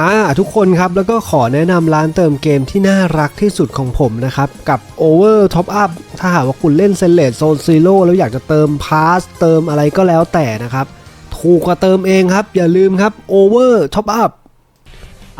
อ่าทุกคนครับแล้วก็ขอแนะนำร้านเติมเกมที่น่ารักที่สุดของผมนะครับ กับ Over Top Up ถ้าหากว่าคุณเล่นเซนเลตโซนซีโร่แล้วอยากจะเติมพาสเติมอะไรก็แล้วแต่นะครับ ถูกกว่าเติมเองครับ อย่าลืมครับ Over Top Up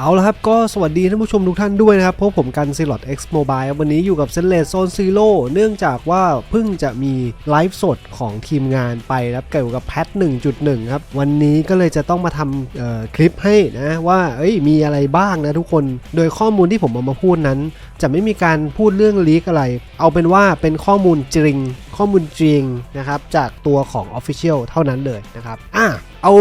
เอาละครับก็สวัสดีท่านผู้ชมทุกท่านด้วยนะครับพบผมกัน s ี l o t X Mobile วันนี้อยู่กับเซนเลสโซนซีโร่เนื่องจากว่าเพิ่งจะมีไลฟ์สดของทีมงานไปครับเกี่ยวกับแพท 1.1 ครับ วันนี้ก็เลยจะต้องมาทำเอ่อคลิปให้นะว่าเอ้ยมีอะไรบ้างนะทุกคน โดยข้อมูลที่ผมเอามาพูดนั้น จะไม่มีการพูดเรื่องลีกอะไร เอาเป็นว่าเป็นข้อมูลจริง ข้อมูลจริงนะครับจากตัวของ Official เท่านั้นเลยนะครับอะเอา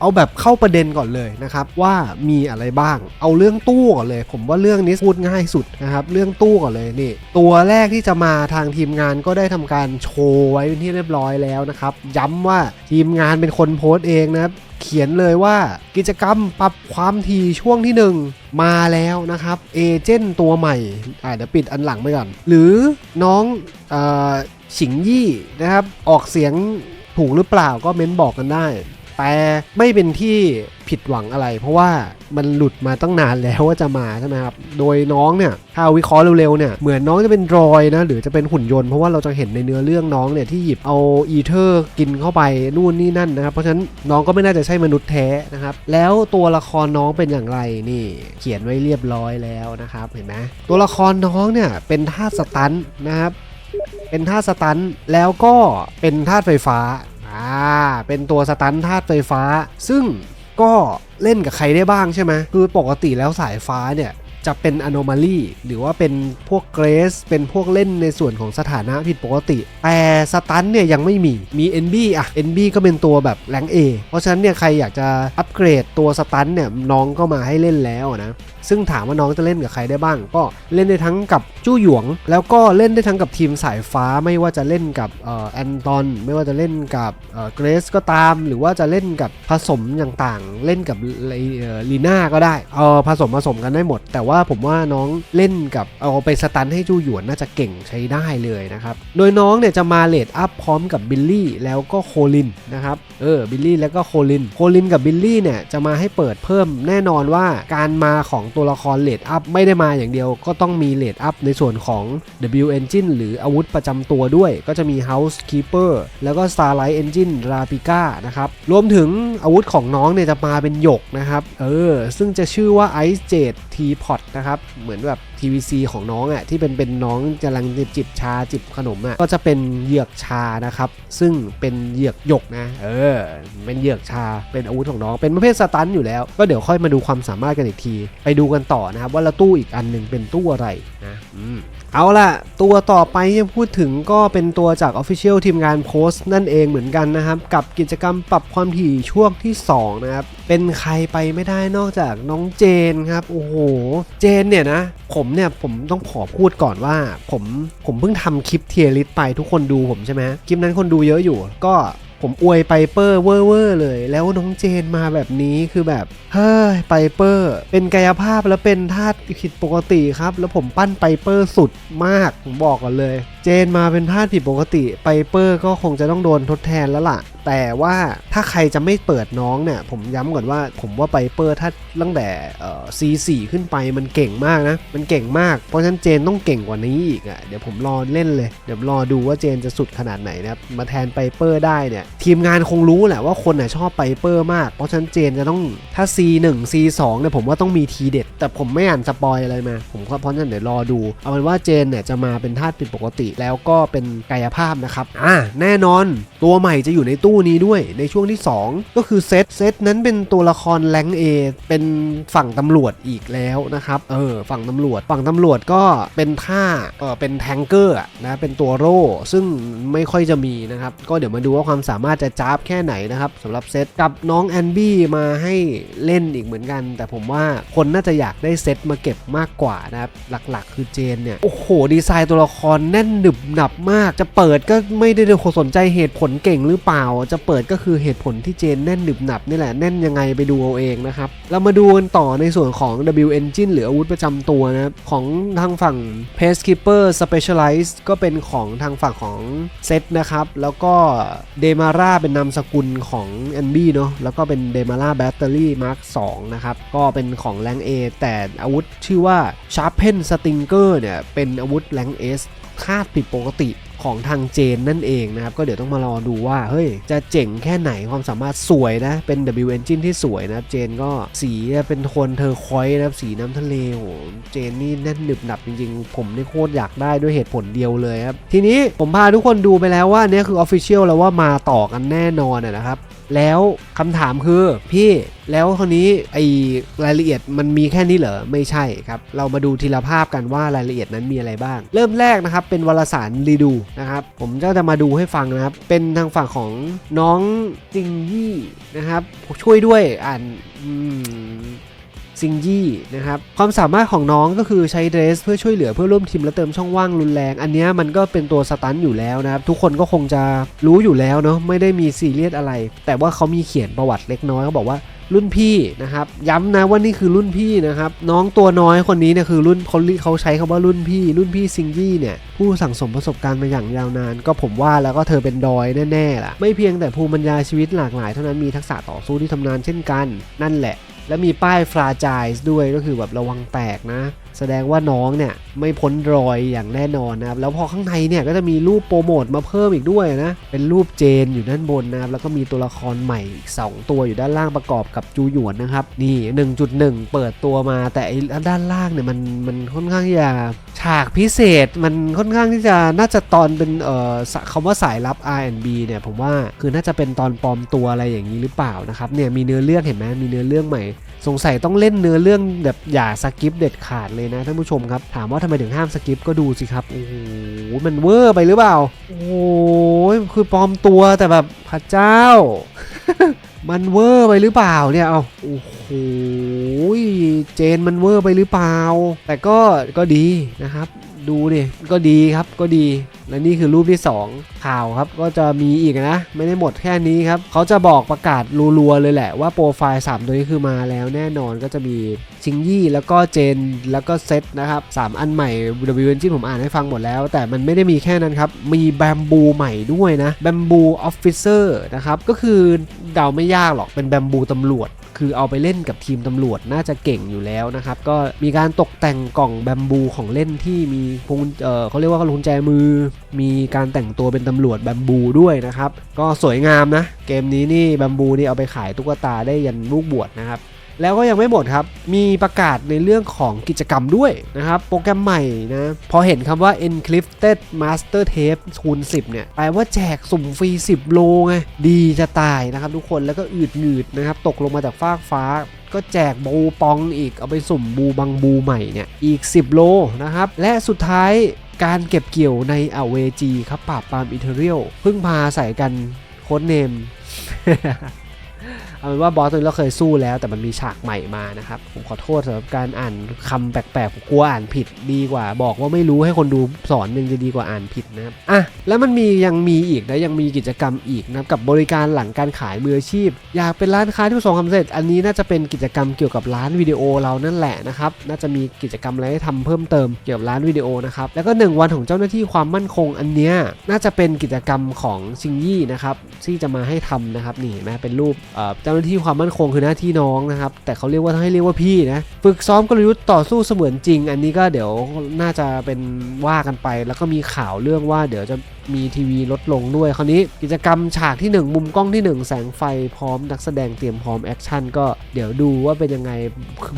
เอาแบบเข้าประเด็นก่อนเลยนะครับว่ามีอะไรบ้าง เอาเรื่องตู้ก่อนเลย ผมว่าเรื่องนี้พูดง่ายสุดนะครับเรื่องตู้ก่อนเลยนี่ตัวแรกที่จะมาทางทีมงานก็ได้ทำการโชว์ไว้เป็นที่เรียบร้อยแล้วนะครับย้ำว่าทีมงานเป็นคนโพสต์เองนะครับ เขียนเลยว่ากิจกรรมปรับความถี่ช่วงที่ 1 มาแล้วนะครับเอเจนต์ตัวใหม่อ่าเดี๋ยวปิดอันหลังไปก่อน หรือน้องอฉิงยี่นะครับ ออกเสียงถูกหรือเปล่าก็เม้นบอกกันได้ แต่ไม่เป็นที่ผิดหวังอะไร เพราะว่ามันหลุดมาตั้งนานแล้วว่าจะมาใช่ไหมครับ โดยน้องเนี่ยถ้าเอาวิเคราะห์เร็วๆเนี่ยเหมือนน้องจะเป็นรอยนะหรือจะเป็นหุ่นยนต์เพราะว่าเราจะเห็นในเนื้อเรื่องน้องเนี่ยที่หยิบเอาอีเทอร์กินเข้าไปนู่นนี่นั่นนะครับ เพราะฉะนั้นน้องก็ไม่น่าจะใช่มนุษย์แท้นะครับ แล้วตัวละครน้องเป็นอย่างไรนี่ เขียนไว้เรียบร้อยแล้วนะครับเห็นไหมตัวละครน้องเนี่ยเป็นธาตุสตันท์นะครับเป็นธาตุสตันท์แล้วก็เป็นธาตุไฟฟ้า อ่า เป็นตัวสตันธาตุไฟฟ้า ซึ่งก็เล่นกับใครได้บ้างใช่ไหมคือปกติแล้วสายฟ้าเนี่ยจะเป็นอ n o m a l y หรือว่าเป็นพวกเกรส เป็นพวกเล่นในส่วนของสถานะผิดปกติ แต่สตันเนี่ยยังไม่มี มี NB อะ NB ก็เป็นตัวแบบแรงเอเพราะฉะนั้นเนี่ยใครอยากจะอัปเกรดตัวสตันเนี่ยน้องก็มาให้เล่นแล้วนะซึ่งถามว่าน้องจะเล่นกับใครได้บ้าง ก็เล่นได้ทั้งกับจู้หยวง แล้วก็เล่นได้ทั้งกับทีมสายฟ้าไม่ว่าจะเล่นกับเออแอนตอนไม่ว่าจะเล่นกับเออเกรสก็ตาม หรือว่าจะเล่นกับผสมต่างๆ เล่นกับลีน่าก็ได้เออผสมผสมกันได้หมด แต่ว่าผมว่าน้องเล่นกับเอาไปสตันให้จู้หยวนน่าจะเก่งใช้ได้เลยนะครับโดยน้องเนี่ยจะมาเลดอัพพร้อมกับบิลลี่แล้วก็โคลินนะครับเออบิลลี่แล้วก็โคลินโคลินกับบิลลี่เนี่ยจะมาให้เปิดเพิ่มแน่นอนว่าการมาของตัวละครเลดอัพไม่ได้มาอย่างเดียว ก็ต้องมีเลดอัพในส่วนของ W Engine หรืออาวุธประจำตัวด้วย ก็จะมี Housekeeper แล้วก็ Starlight Engine rapika นะครับ รวมถึงอาวุธของน้องเนี่ยจะมาเป็นหยกนะครับ เออ ซึ่งจะชื่อว่า Ice Jade Teapot นะครับ เหมือนแบบ TVC ของน้องอะที่เป็นเป็นน้องกำลังจิบชาจิบขนมอะก็จะเป็นเหยือกชานะครับ ซึ่งเป็นเหยือกหยกนะ เออ เป็นเหยือกชาเป็นอาวุธของน้อง เป็นประเภทสตันอยู่แล้ว ก็เดี๋ยวค่อยมาดูความสามารถกันอีกที ไปดูกันต่อนะครับว่าละตู้อีกอันหนึ่งเป็นตู้อะไรนะ อืม เอาล่ะ ตัวต่อไปที่พูดถึงก็เป็นตัวจาก Official ทีมงานโพสต์นั่นเองเหมือนกันนะครับ กับกิจกรรมปรับความถี่ช่วงที่ 2 นะครับ เป็นใครไปไม่ได้นอกจากน้องเจนครับ โอ้โห เจนเนี่ยนะ ผมเนี่ย ผมต้องขอพูดก่อนว่า ผมผมเพิ่งทำคลิปเทียริสไปทุกคนดูผมใช่ไหมคลิปนั้นคนดูเยอะอยู่ก็ ผมอวยไปเปอร์เวอร์เวอร์เลย แล้วน้องเจนมาแบบนี้คือแบบ เฮ้ยไปเปอร์ เป็นกายภาพแล้วเป็นธาตุผิดปกติครับ แล้วผมปั้นไปเปอร์สุดมาก ผมบอกก่อนเลยเจนมาเป็นธาตุผิดปกติไปเปอร์ก็คงจะต้องโดนทดแทนแล้วล่ะ แต่ว่าถ้าใครจะไม่เปิดน้องเนี่ยผมย้ำก่อนว่าผมว่าไปเปอร์ถ้าตั้งแต่เอ่อ C4 ขึ้นไปมันเก่งมากนะ มันเก่งมาก เพราะฉะนั้นเจนต้องเก่งกว่านี้อีกอะ่ะเดี๋ยวผมรอเล่นเลย เดี๋ยวรอดูว่าเจนจะสุดขนาดไหนนะครับมาแทนไปเปอร์ได้เนี่ยทีมงานคงรู้แหละว่าคนน่ะชอบไปเปอร์มาก เพราะฉะนั้นเจนจะต้องถ้า C1 C2 เนี่ยผมว่าต้องมีทีเด็ด แต่ผมไม่อ่านสปอยอะไรมาผมก็เพราะฉะนั้นเดี๋ยวรอดูเอาเป็นว่าเจนเนี่ยจะมาเป็นธาตุผิดปกติแล้วก็เป็นกายภาพนะครับอ่าแน่นอนตัวใหม่จะอยู่ในตู้นี้ด้วยในช่วงที่ 2 ก็คือเซตเซตนั้นเป็นตัวละครแรงเอเป็นฝั่งตำรวจอีกแล้วนะครับเออฝั่งตำรวจ ฝั่งตำรวจก็เป็นท่าเออเป็นแทงเกอร์นะเป็นตัวโร่ซึ่งไม่ค่อยจะมีนะครับก็เดี๋ยวมาดูว่าความสามารถจะจ้าบแค่ไหนนะครับสำหรับเซตกับน้องแอนบี้มาให้เล่นอีกเหมือนกัน แต่ผมว่าคนน่าจะอยากได้เซตมาเก็บมากกว่านะครับหลักๆ คือเจนเนี่ยโอ้โหดีไซน์ตัวละครแน่นหนึบหนับมาก จะเปิดก็ไม่ได้สนใจเหตุผลเก่งหรือเปล่า จะเปิดก็คือเหตุผลที่เจนแน่นหนึบหนับนี่แหละแน่นยังไงไปดูเอาเองนะครับ เรามาดูกันต่อในส่วนของ W Engine หรืออาวุธประจำตัวนะครับ ของทางฝั่ง p a c e Keeper Specialized ก็เป็นของทางฝั่งของเซตนะครับ แล้วก็เดมาร่าเป็นนามสกุลของ n b เนาะแล้วก็เป็นเดมาร่าแบตเตอรี่มาร์ค2นะครับ ก็เป็นของแรง A แต่อาวุธชื่อว่า Sharpen Stinger เนี่ย เป็นอาวุธแรง S คาดผิดปกติของทางเจนนั่นเองนะครับ ก็เดี๋ยวต้องมารอดูว่า เฮ้ย จะเจ๋งแค่ไหนความสามารถสวยนะ เป็น W Engine ที่สวยนะครับ เจนก็สีเป็นโทนเทอร์คอยส์นะครับ สีน้ำทะเลโหเจนนี่แน่นหนึบหนับจริงๆ ผมนี่โคตรอยากได้ด้วยเหตุผลเดียวเลยครับ ทีนี้ผมพาทุกคนดูไปแล้วว่าเนี่ยคือ Official แล้วว่ามาต่อกันแน่นอนนะครับ แล้วคำถามคือพี่แล้วคราวนี้ไอรายละเอียดมันมีแค่นี้เหรอไม่ใช่ครับ เรามาดูทีละภาพกันว่ารายละเอียดนั้นมีอะไรบ้าง เริ่มแรกนะครับเป็นวารสารรีดูนะครับ ผมก็จะมาดูให้ฟังนะครับ เป็นทางฝั่งของน้องจิงยี่นะครับช่วยด้วยอ่าน ซิงยี่นะครับความสามารถของน้องก็คือใช้เดรส เพื่อช่วยเหลือเพื่อร่วมทีมและเติมช่องว่างรุนแรง อันนี้มันก็เป็นตัวสตันอยู่แล้วนะครับทุกคนก็คงจะรู้อยู่แล้วเนาะไม่ได้มีซีเรียสอะไร แต่ว่าเขามีเขียนประวัติเล็กน้อยเขาบอกว่ารุ่นพี่นะครับย้ำนะว่านี่คือรุ่นพี่นะครับน้องตัวน้อยคนนี้เนี่ยคือรุ่นเขาเขาใช้คำว่ารุ่นพี่ รุ่นพี่ซิงยี่เนี่ยผู้สั่งสมประสบการณ์มาอย่างยาวนาน ก็ผมว่าแล้วก็เธอเป็นดอยแน่ๆล่ะไม่เพียงแต่ภูมิปัญญาชีวิตหลากหลายเท่านั้นมีทักษะต่อสู้ที่ทำนานเช่นกัน นั่นแหละ และมีป้ายฟราจายด้วยก็คือแบบระวังแตกนะ แสดงว่าน้องเนี่ยไม่พ้นรอยอย่างแน่นอนนะครับ แล้วพอข้างในเนี่ยก็จะมีรูปโปรโมทมาเพิ่มอีกด้วยนะ เป็นรูปเจนอยู่ด้านบนนะครับ แล้วก็มีตัวละครใหม่อีก 2 ตัวอยู่ด้านล่างประกอบกับจูหยวนนะครับ นี่ 1.1 เปิดตัวมาแต่ด้านล่างเนี่ยมันมันค่อนข้างที่จะฉากพิเศษมันค่อนข้างที่จะน่าจะตอนเป็นเอ่อคำว่าสายลับ R&B เนี่ยผมว่าคือน่าจะเป็นตอนปลอมตัวอะไรอย่างนี้หรือเปล่านะครับเนี่ยมีเนื้อเรื่องเห็นไหมมีเนื้อเรื่องใหม่ สงสัยต้องเล่นเนื้อเรื่องแบบอย่าสกิปเด็ดขาดเลยนะท่านผู้ชมครับ ถามว่าทำไมถึงห้ามสกิปก็ดูสิครับ โอ้โห มันเวอร์ไปหรือเปล่า โอ้โห คือปลอมตัวแต่แบบพระเจ้า มันเวอร์ไปหรือเปล่าเนี่ย เอาโอ้โห เจนมันเวอร์ไปหรือเปล่า แต่ก็ก็ดีนะครับ ดูดิ ก็ดีครับ ก็ดี และนี่คือรูปที่ 2 ข่าวครับก็จะมีอีกนะ ไม่ได้หมดแค่นี้ครับเขาจะบอกประกาศรัวๆเลยแหละว่าโปรไฟล์ 3 ตัวนี้คือมาแล้วแน่นอนก็จะมีชิงยี่แล้วก็เจนแล้วก็เซตนะครับ3อันใหม่ W n g ผมอ่านให้ฟังหมดแล้ว แต่มันไม่ได้มีแค่นั้นครับ มีแบมบูใหม่ด้วยนะแบมบูออฟฟิเซอร์นะครับก็คือเดาไม่ยากหรอกเป็นแบมบูตำรวจ คือเอาไปเล่นกับทีมตำรวจน่าจะเก่งอยู่แล้วนะครับ ก็มีการตกแต่งกล่องแบมบูของเล่นที่มีพวงเออเขาเรียกว่ากุญแจมือ มีการแต่งตัวเป็นตำรวจแบมบูด้วยนะครับ ก็สวยงามนะ เกมนี้นี่แบมบูนี่เอาไปขายตุ๊กตาได้ยันลูกบวชนะครับ แล้วก็ยังไม่หมดครับ มีประกาศในเรื่องของกิจกรรมด้วยนะครับ โปรแกรมใหม่นะ พอเห็นคำว่า Encrypted Master Tape คูณ 10 เนี่ย แปลว่าแจกสุ่มฟรี 10 โลไง ดีจะตายนะครับทุกคน แล้วก็อืดหืดนะครับ ตกลงมาจากฟากฟ้าก็แจกบูปองอีก เอาไปสุ่มบูบังบูใหม่เนี่ย อีก 10 โลนะครับ และสุดท้ายการเก็บเกี่ยวในอเวจีครับปราบปรามอิเทเรียลพิ่งพาใส่กันโค้ดเนม เอาเป็นว่าบอสตัวนี้เราเคยสู้แล้วแต่มันมีฉากใหม่มานะครับ ผมขอโทษสำหรับการอ่านคำแปลกๆผมกลัวอ่านผิดดีกว่า บอกว่าไม่รู้ให้คนดูสอนหนึ่งจะดีกว่าอ่านผิดนะครับอะแล้วมันมียังมีอีกนะยังมีกิจกรรมอีกนะกับบริการหลังการขายมืออาชีพ อยากเป็นร้านค้าที่ประสบความสำเร็จ อันนี้น่าจะเป็นกิจกรรมเกี่ยวกับร้านวิดีโอเรานั่นแหละนะครับน่าจะมีกิจกรรมอะไรให้ทำเพิ่มเติมเกี่ยวกับร้านวิดีโอนะครับแล้วก็หนึ่งวันของเจ้าหน้าที่ความมั่นคงอันเนี้ยน่าจะเป็นกิจกรรมของซิงยี่นะครับที่จะมาให้ทำนะครับนี่เห็นไหมเป็นรูปเอ่อจ้าหน้าที่ความมั่นคงคือหน้าที่น้องนะครับ แต่เขาเรียกว่าให้เรียกว่าพี่นะฝึกซ้อมกลยุทธ์ต่อสู้เสมือนจริง อันนี้ก็เดี๋ยวน่าจะเป็นว่ากันไป แล้วก็มีข่าวเรื่องว่าเดี๋ยวจะมีทีวีลดลงด้วยคราวนี้กิจกรรมฉากที่ 1 มุมกล้องที่ 1 แสงไฟพร้อมนักแสดงเตรียมพร้อมแอคชั่นก็เดี๋ยวดูว่าเป็นยังไง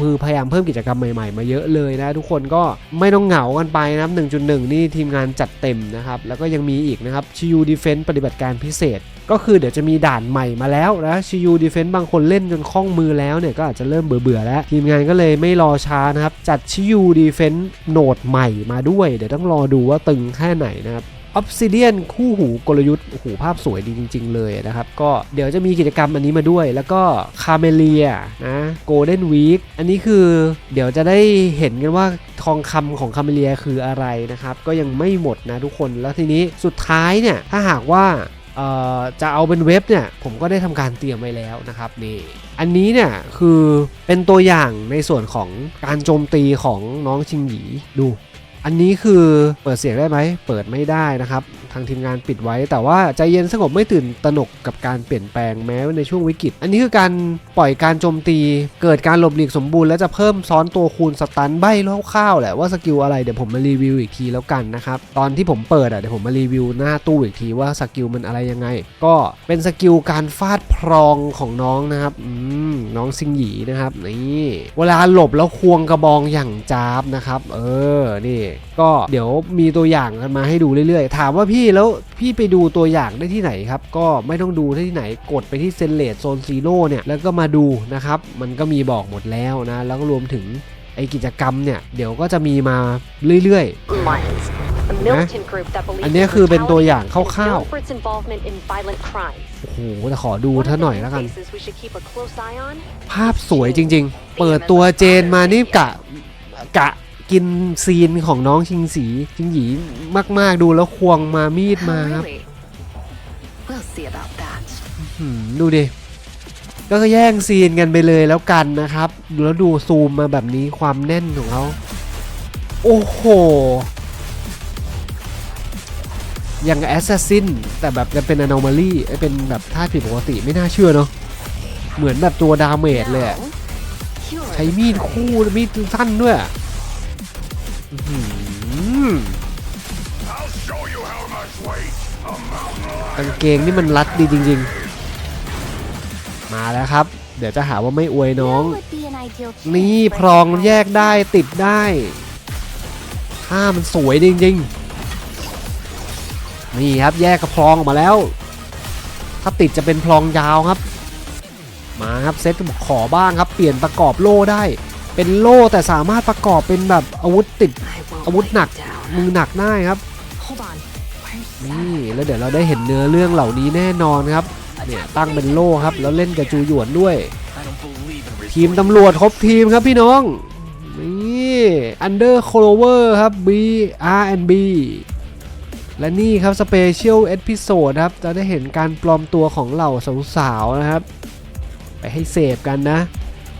คือพยายามเพิ่มกิจกรรมใหม่ๆ มาเยอะเลยนะ ทุกคนก็ไม่ต้องเหงากันไปนะครับ1.1 นี่ทีมงานจัดเต็มนะครับแล้วก็ยังมีอีกนะครับชิวดีเฟนต์ปฏิบัติการพิเศษ ก็คือเดี๋ยวจะมีด่านใหม่มาแล้วนะชิยูดีเฟนต์บางคนเล่นจนคล่องมือแล้วเนี่ยก็อาจจะเริ่มเบื่อๆแล้ว ทีมงานก็เลยไม่รอช้านะครับ จัดชิยูดีเฟนต์โหนดใหม่มาด้วย เดี๋ยวต้องรอดูว่าตึงแค่ไหนนะครับ Obsidian คู่หูกลยุทธ์โอ้โหภาพสวยดีจริง ๆ เลยนะครับ ก็เดี๋ยวจะมีกิจกรรมอันนี้มาด้วย แล้วก็ c a m e l i a นะ Golden Week อันนี้คือเดี๋ยวจะได้เห็นกันว่าทองคำของ c a m e l i a คืออะไรนะครับ ก็ยังไม่หมดนะทุกคนแล้วทีนี้สุดท้ายเนี่ย ถ้าหากว่า จะเอาเป็นเว็บเนี่ยผมก็ได้ทำการเตรียมไว้แล้วนะครับนี่อันนี้เนี่ยคือเป็นตัวอย่างในส่วนของการโจมตีของน้องชิงหยีดู อันนี้คือเปิดเสียงได้ไหมเปิดไม่ได้นะครับ ทางทีมงานปิดไว้ แต่ว่าใจเย็นสงบไม่ตื่นตระหนกกับการเปลี่ยนแปลงแม้ในช่วงวิกฤต อันนี้คือการปล่อยการโจมตี เกิดการหลบหลีกสมบูรณ์และจะเพิ่มซ้อนตัวคูณสตันใบคร่าวๆแหละว่าสกิลอะไรเดี๋ยวผมมารีวิวอีกทีแล้วกันนะครับ ตอนที่ผมเปิดอะเดี๋ยวผมมารีวิวหน้าตู้อีกทีว่าสกิลมันอะไรยังไง ก็เป็นสกิลการฟาดพรองของน้องนะครับอืมน้องซิงหยีนะครับนี่เวลาหลบแล้วควงกระบองอย่างจ้าบนะครับ เออนี่ ก็เดี๋ยวมีตัวอย่างกันมาให้ดูเรื่อยๆ ถามว่าพี่แล้วพี่ไปดูตัวอย่างได้ที่ไหนครับ ก็ไม่ต้องดูได้ที่ไหนกดไปที่เซนเลตโซนซีโร่เนี่ยแล้วก็มาดูนะครับ มันก็มีบอกหมดแล้วนะ แล้วก็รวมถึงไอกิจกรรมเนี่ย เดี๋ยวก็จะมีมาเรื่อย Lions, a militant group that believes อันเนี้ยคือเป็นตัวอย่างค and is ร่าว known for its involvement in violent crimes. ๆโอ้โหแต่ขอดู One ท่า of ห the น่อยแล้วกัน faces we should keep a close eye on ภาพสวยจริง ๆ เปิดตัวเจนมานี่กะกะ กินซีนของน้องชิงสีชิงหยีมาก ๆ ดูแล้วควงมามีดมาครับ Really? We'll see about that. หืมดูดิก็แย่งซีนกันไปเลยแล้วกันนะครับ แล้วดูซูมมาแบบนี้ความแน่นของเขาโอ้โหอย่างแอสซัสซินแต่แบบจะเป็น anomaly เอ้ยเป็นแบบท่าตุผิดปกติไม่น่าเชื่อเนาะเหมือนแบบตัวดาเมจเลยอะ Now, you're ใช้มีดคู่มีดสั้นด้วย กางเกงนี่มันรัดดีจริง ๆ มาแล้วครับ เดี๋ยวจะหาว่าไม่อวยน้อง นี่พรองแยกได้ติดได้ผ้ามันสวยจริงๆ นี่ครับแยกกระพรองออกมาแล้ว ถ้าติดจะเป็นพรองยาวครับ มาครับเซตขอบ้างครับ เปลี่ยนประกอบโล่ได้ เป็นโล่แต่สามารถประกอบเป็นแบบอาวุธติด I won't อาวุธหนัก lay down. มือหนักได้ครับ Hold on. Where's นี่แล้วเดี๋ยวเราได้เห็นเนื้อเรื่องเหล่านี้แน่นอนครับเนี่ยตั้งเป็นโล่ครับแล้วเล่นกับจูหยวนด้วย ทีมตำรวจครบทีมครับพี่น้องนี่ Under Clover ครับ B R and B และนี่ครับสเปเชียลเอพิโซดครับจะได้เห็นการปลอมตัวของเหล่าสาวๆนะครับ ไปให้เสพกันนะ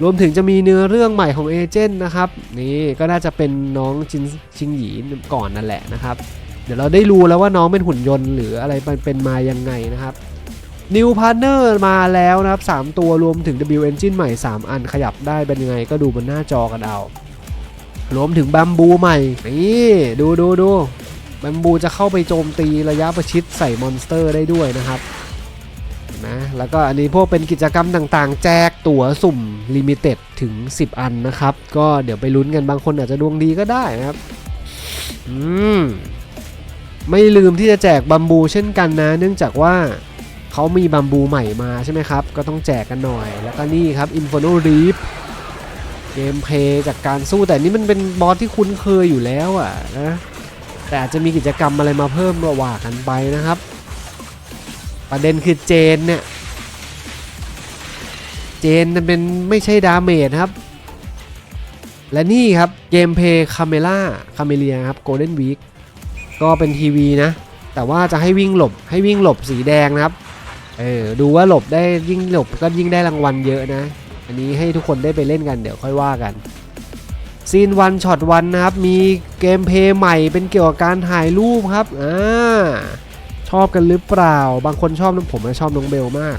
รวมถึงจะมีเนื้อเรื่องใหม่ของเอเจนต์นะครับนี่ก็น่าจะเป็นน้องจินชิงหยีก่อนนั่นแหละนะครับ เดี๋ยวเราได้รู้แล้วว่าน้องเป็นหุ่นยนต์หรืออะไรมันเป็นมายังไงนะครับ New Partner มาแล้วนะครับ 3 ตัวรวมถึง W Engine ใหม่ 3 อันขยับได้เป็นยังไงก็ดูบนหน้าจอกันเอา รวมถึงบัมบูใหม่ นี่ดูดูดูบัมบูจะเข้าไปโจมตีระยะประชิดใส่มอนสเตอร์ได้ด้วยนะครับ นะ แล้วก็อันนี้พวกเป็นกิจกรรมต่างๆ แจกตั๋วสุ่มลิมิเต็ดถึง 10 อันนะครับ ก็เดี๋ยวไปลุ้นกันบางคนอาจจะดวงดีก็ได้นะครับ อืม ไม่ลืมที่จะแจกบัมบูเช่นกันนะ เนื่องจากว่าเขามีบัมบูใหม่มาใช่ไหมครับ ก็ต้องแจกกันหน่อย แล้วก็นี่ครับ Inferno Reap เกมเพลย์จากการสู้แต่นี่มันเป็นบอสที่คุ้นเคยอยู่แล้วอะนะ แต่อาจจะมีกิจกรรมอะไรมาเพิ่มระหว่ากันไปนะครับ ประเด็นคือเจนเนี่ย เจนมันเป็นไม่ใช่ดาเมจครับ และนี่ครับเกมเพย์คาเมล่าคาเมเลียครับโกลเด้นวีคก็เป็นทีวีนะ แต่ว่าจะให้วิ่งหลบให้วิ่งหลบสีแดงนะครับเออดูว่าหลบได้ยิ่งหลบก็ยิ่งได้รางวัลเยอะนะ อันนี้ให้ทุกคนได้ไปเล่นกันเดี๋ยวค่อยว่ากันซีนวันช็อตวันนะครับ มีเกมเพย์ใหม่เป็นเกี่ยวกับการถ่ายรูปครับอ่า อบกันหรือเปล่า บางคนชอบน้องผมชอบน้องเบลมาก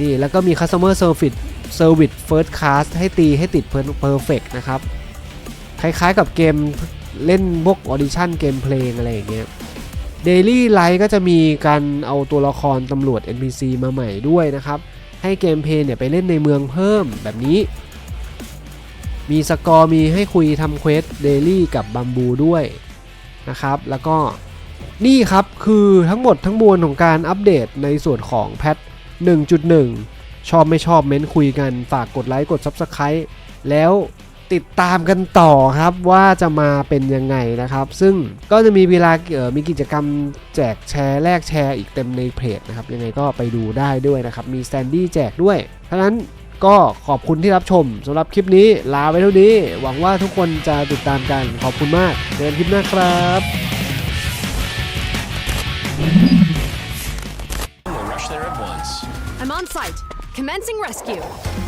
นี่แล้วก็มี Customer Service Service First Class ให้ตีให้ติด Perfect นะครับ คล้ายๆกับเกมเล่นพวกออดิชั่นเกมเพลงอะไรอย่างเงี้ย Daily Light ก็จะมีการเอาตัวละครตำรวจ NPC มาใหม่ด้วยนะครับ ให้เกมเพลย์เนี่ยไปเล่นในเมืองเพิ่มแบบนี้ มีสกอร์มีให้คุยทำเควสเดลี่กับบัมบูด้วยนะครับ แล้วก็ นี่ครับคือทั้งหมดทั้งมวลของการอัปเดตในส่วนของแพท1.1 ชอบไม่ชอบเม้นคุยกัน ฝากกดไลค์กด Subscribe แล้วติดตามกันต่อครับว่าจะมาเป็นยังไงนะครับ ซึ่งก็จะมีเวลาเอ่อมีกิจกรรมแจกแชร์แลกแชร์อีกเต็มในเพจนะครับ ยังไงก็ไปดูได้ด้วยนะครับ มีแตนดี้แจกด้วยเพราะนั้นก็ขอบคุณที่รับชมสำหรับคลิปนี้ลาไปเท่านี้ หวังว่าทุกคนจะติดตามกันขอบคุณมากเจอกันคลิปหน้าครับ Commencing rescue.